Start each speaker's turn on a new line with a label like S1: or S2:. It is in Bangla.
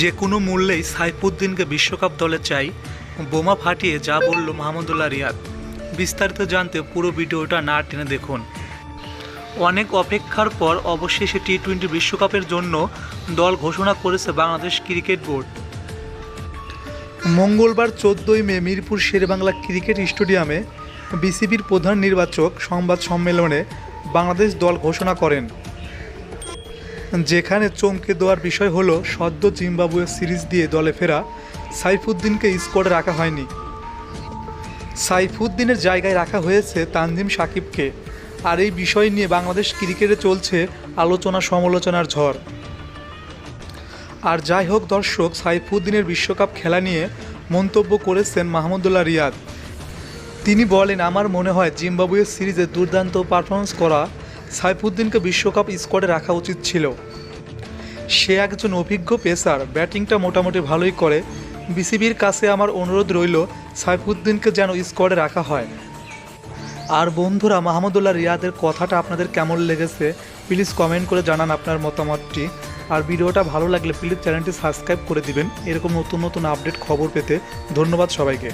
S1: যে কোনো মূল্যেই সাইফুদ্দিনকে বিশ্বকাপ দলে চাই, বোমা ফাটিয়ে যা বলল মাহমুদুল্লাহ রিয়াদ। বিস্তারিত জানতে পুরো ভিডিওটা না টেনে দেখুন। অনেক অপেক্ষার পর অবশেষে টি টোয়েন্টি বিশ্বকাপের জন্য দল ঘোষণা করেছে বাংলাদেশ ক্রিকেট বোর্ড। মঙ্গলবার চোদ্দোই মে মিরপুর শেরেবাংলা ক্রিকেট স্টেডিয়ামে বিসিবির প্রধান নির্বাচক সংবাদ সম্মেলনে বাংলাদেশ দল ঘোষণা করেন। যেখানে চমকে দেওয়ার বিষয় হলো সদ্য জিম্বাবুয়ে সিরিজ দিয়ে দলে ফেরা সাইফুদ্দিনকে স্কোয়াডে রাখা হয়নি। সাইফুদ্দিনের জায়গায় রাখা হয়েছে তানজিম সাকিবকে। আর এই বিষয় নিয়ে বাংলাদেশ ক্রিকেটে চলছে আলোচনা সমালোচনার ঝড়। আর যাই হোক দর্শক, সাইফুদ্দিনের বিশ্বকাপ খেলা নিয়ে মন্তব্য করেছেন মাহমুদুল্লাহ রিয়াদ। তিনি বলেন, আমার মনে হয় জিম্বাবুয়ে সিরিজে দুর্দান্ত পারফরমেন্স করা সাইফুদ্দিনকে বিশ্বকাপ স্কোয়াডে রাখা উচিত ছিল। সে একজন অভিজ্ঞ পেসার, ব্যাটিংটা মোটামুটি ভালোই করে। বিসিবির কাছে আমার অনুরোধ রইল, সাইফুদ্দিনকে যেন স্কোয়াডে রাখা হয়। আর বন্ধুরা, মাহমুদুল্লাহ রিয়াদের কথাটা আপনাদের কেমন লেগেছে, প্লিজ কমেন্ট করে জানান আপনার মতামতটি। আর ভিডিওটা ভালো লাগলে প্লিজ চ্যানেলটি সাবস্ক্রাইব করে দিবেন। এরকম নতুন নতুন আপডেট খবর পেতে ধন্যবাদ সবাইকে।